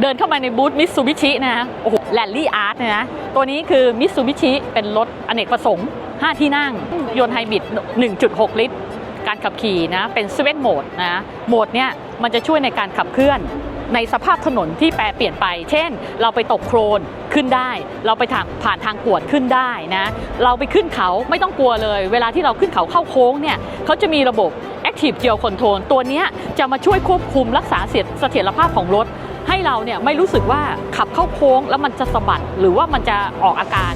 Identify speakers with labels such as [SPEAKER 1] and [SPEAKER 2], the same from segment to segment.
[SPEAKER 1] เดินเข้ามาในบูธมิตซูบิชินะโอ้โหแลนลี่อาร์ตนะ ตัวนี้คือมิตซูบิชิเป็นรถอเนกประสงค์ 5 ที่นั่ง ยนต์ไฮบริด 1.6 ลิตร การขับขี่นะ เป็นสเวนโหมดนะ โหมดเนี้ยมันจะช่วยในการขับเคลื่อนในสภาพถนนที่แปรเปลี่ยนไป เช่น เราไปตกโครนขึ้นได้ เราไปทางผ่านทางกวดขึ้นได้นะ เราไปขึ้นเขาไม่ต้องกลัวเลย เวลาที่เราขึ้นเขาเข้าโค้งเนี่ยเขาจะมีระบบ Active Geo Control ตัวเนี้ยจะมาช่วยควบคุมรักษาเสถียรภาพของรถ ให้เราเนี่ยไม่รู้สึกว่าขับเข้าโค้งแล้วมันจะสะบัดหรือว่ามันจะออกอาการ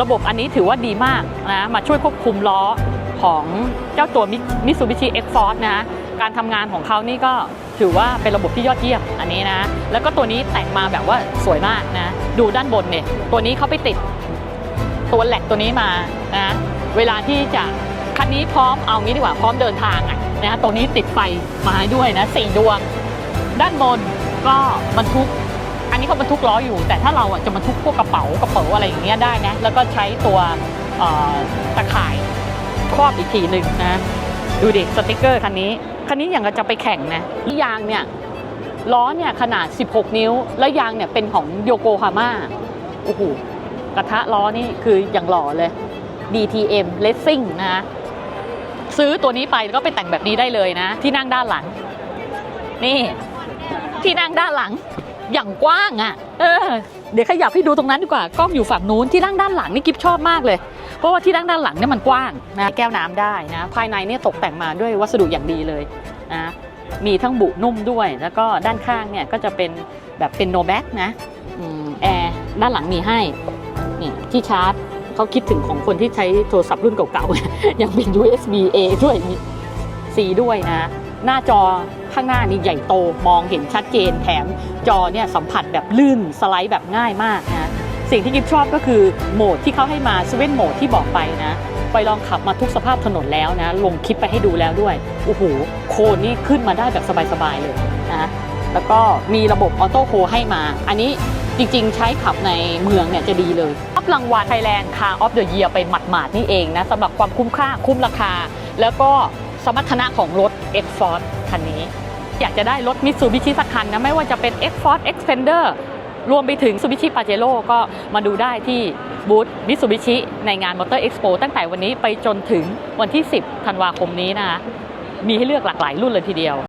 [SPEAKER 1] ระบบอันนี้ถือว่าดีมากนะมาช่วยควบคุมล้อของเจ้าตัวมิตซูบิชิเอ็กฟอร์นะการทำงานของเขานี่ก็ถือว่าเป็นระบบที่ยอดเยี่ยมอันนี้นะ แล้วก็ตัวนี้แต่งมาแบบว่าสวยมากนะ ดูด้านบนเนี่ย ตัวนี้เขาไปติดตัวแหลกตัวนี้มานะ เวลาที่จะคันนี้พร้อมเอางี้ดีกว่าพร้อมเดินทางอะนะตัวนี้ติดไฟมาให้ด้วยนะสี่ดวง ด้านบน ก็บรรทุก อันนี้เขาบรรทุกล้ออยู่ แต่ถ้าเราอะจะบรรทุกพวกกระเป๋ากระเป๋าอะไรอย่างเงี้ยได้นะ แล้วก็ใช้ตัวตะข่ายครอบอีกทีหนึ่งนะ ดูดิสติกเกอร์คันนี้ คันนี้อย่างกับจะไปแข่งนะยางเนี่ยล้อเนี่ยขนาด 16 นิ้ว แล้วยางเนี่ยเป็นของโยโกฮาม่าโอ้โหกระทะล้อนี่คืออย่างหล่อเลย DTM Racing นะ ซื้อตัวนี้ไปแล้วก็ไปแต่งแบบนี้ได้เลยนะ ที่นั่งด้านหลัง นี่ ที่นั่งด้านหลัง อย่างกว้างอะ่ะ เออ เดี๋ยวขยับให้ดูตรงนั้นดีกว่ากล้องอยู่ฝั่งนู้นที่นั่งด้านหลังนี่กิฟชอบมากเลย เพราะว่าที่นั่งด้านหลังเนี่ยมันกว้างนะแก้วน้ำได้นะ ภายในเนี่ยตกแต่งมาด้วยวัสดุอย่างดีเลยนะมีทั้งบุนุ่มด้วย แล้วก็ด้านข้างเนี่ยก็จะเป็นแบบเป็นโนแบ็กนะแอร์ด้านหลังมีให้นี่ที่ชาร์จเขาคิดถึงของคนที่ใช้โทรศัพท์รุ่นเก่าๆยังเป็น USB A ด้วยมี C ด้วยนะ หน้าจอ ข้างหน้านี่ใหญ่โตมองเห็นชัดเจนแถมจอเนี่ยสัมผัสแบบลื่นสไลด์แบบง่ายมากนะสิ่งที่กิฟชอบก็คือโหมดที่เขาให้มาสเว่นโหมดที่บอกไปนะไปลองขับมาทุกสภาพถนนแล้วนะ ลงคลิปไปให้ดูแล้วด้วยโอ้โหโคนนี่ขึ้นมาได้แบบสบายๆเลยนะแล้วก็มีระบบออโต้โฮให้มา อันนี้จริงๆ ใช้ขับในเมืองเนี่ยจะดีเลยรับรางวัล Thailand Car of the Year ไปหมาดๆนี่เองนะสำหรับความคุ้มค่าคุ้มราคา แล้วก็สมรรถนะของรถ X Force คันนี้ อยากจะได้รถมิตซูบิชิสักคันนะไม่ว่าจะเป็น X Force Xpander รวมไปถึง Mitsubishi Pajero ก็มาดูได้ที่บูธ Mitsubishi ในงาน Motor Expo ตั้งแต่วันนี้ไปจนถึงวันที่ 10 ธันวาคมนี้นะคะมีให้เลือกหลากหลายรุ่นเลยทีเดียว